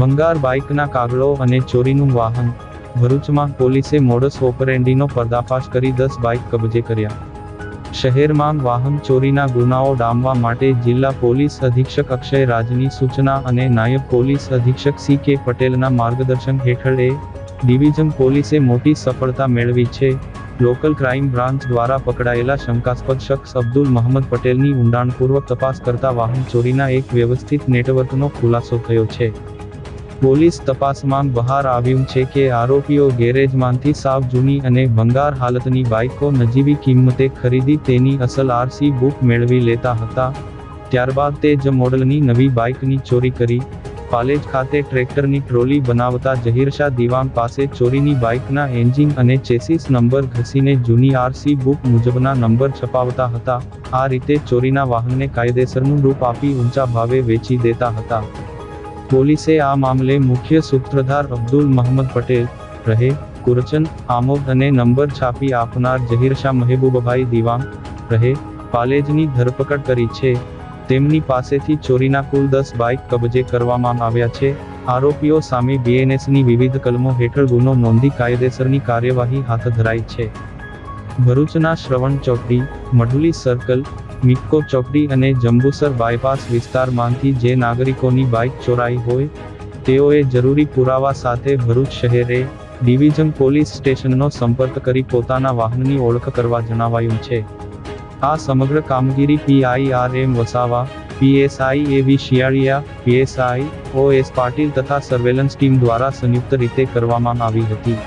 ભંગાર બાઇકના કાગળો અને ચોરીનું વાહન. ભરૂચમાં પોલીસે મોડસ ઓપરેન્ડીનો પર્દાફાશ કરી દસ બાઇક કબજે કર્યા. શહેરમાં વાહન ચોરીના ગુનાઓ ડામવા માટે જિલ્લા પોલીસ અધિક્ષક અક્ષય રાજની સૂચના અને નાયબ પોલીસ અધિક્ષક સી કે પટેલના માર્ગદર્શન હેઠળ એ ડિવિઝન પોલીસે મોટી સફળતા મેળવી છે. લોકલ ક્રાઇમ બ્રાન્ચ દ્વારા પકડાયેલા શંકાસ્પદ શખ્સ અબ્દુલ મહમદ પટેલની ઊંડાણપૂર્વક તપાસ કરતા વાહન ચોરીના એક વ્યવસ્થિત નેટવર્કનો ખુલાસો થયો છે. પોલીસ તપાસમાં બહાર આવ્યું છે કે આરોપીઓ ગેરેજમાંથી સાવ જૂની અને ભંગાર હાલતની બાઇકો નજીવી કિંમતે ખરીદી તેની અસલ આરસી બુક મેળવી લેતા હતા. ત્યારબાદ તે જ મોડલની નવી બાઇકની ચોરી કરી. પાલેજ ખાતે ટ્રેક્ટરની ટ્રોલી બનાવતા જહીરશા દિવાંગ પાસે ચોરીની બાઇકના એન્જિન અને ચેસીસ નંબર ઘસીને જૂની આરસી બુક મુજબના નંબર છપાવતા હતા. આ રીતે ચોરીના વાહનને કાયદેસરનું રૂપ આપી ઊંચા ભાવે વેચી દેતા હતા. પોલીસે આ મામલે મુખ્ય સૂત્રધાર અબ્દુલ મહમદ પટેલ, રહે, કુરચન, આમોદ અને નંબર છાપી આપનાર જહીરશા મહેબૂબભાઈ દિવાંગ, રહે, પાલેજની ધરપકડ કરી છે. તેમની પાસેથી ચોરીના કુલ દસ બાઇક કબજે કરવામાં આવ્યા છે. આરોપીઓ સામે બીએનએસની વિવિધ કલમો હેઠળ ગુનો નોંધી કાયદેસરની કાર્યવાહી હાથ ધરાઈ છે. ભરૂચના શ્રવણ ચોકડી, મઢુલી સર્કલ મિક્કો ચોકડી અને જંબુસર બાયપાસ વિસ્તારમાંથી જે નાગરિકોની બાઇક ચોરાઈ હોય, તેઓએ જરૂરી પુરાવા સાથે ભરૂચ શહેરે ડિવિઝન પોલીસ સ્ટેશનનો સંપર્ક કરી પોતાના વાહનની ઓળખ કરવા જણાવાયું છે. આ સમગ્ર કામગીરી પીઆઈઆરએમ વસાવા પીએસઆઈ એવી શિયાળિયા પીએસઆઈ ઓએસ પાટીલ તથા સર્વેલન્સ ટીમ દ્વારા સંયુક્ત રીતે કરવામાં આવી હતી.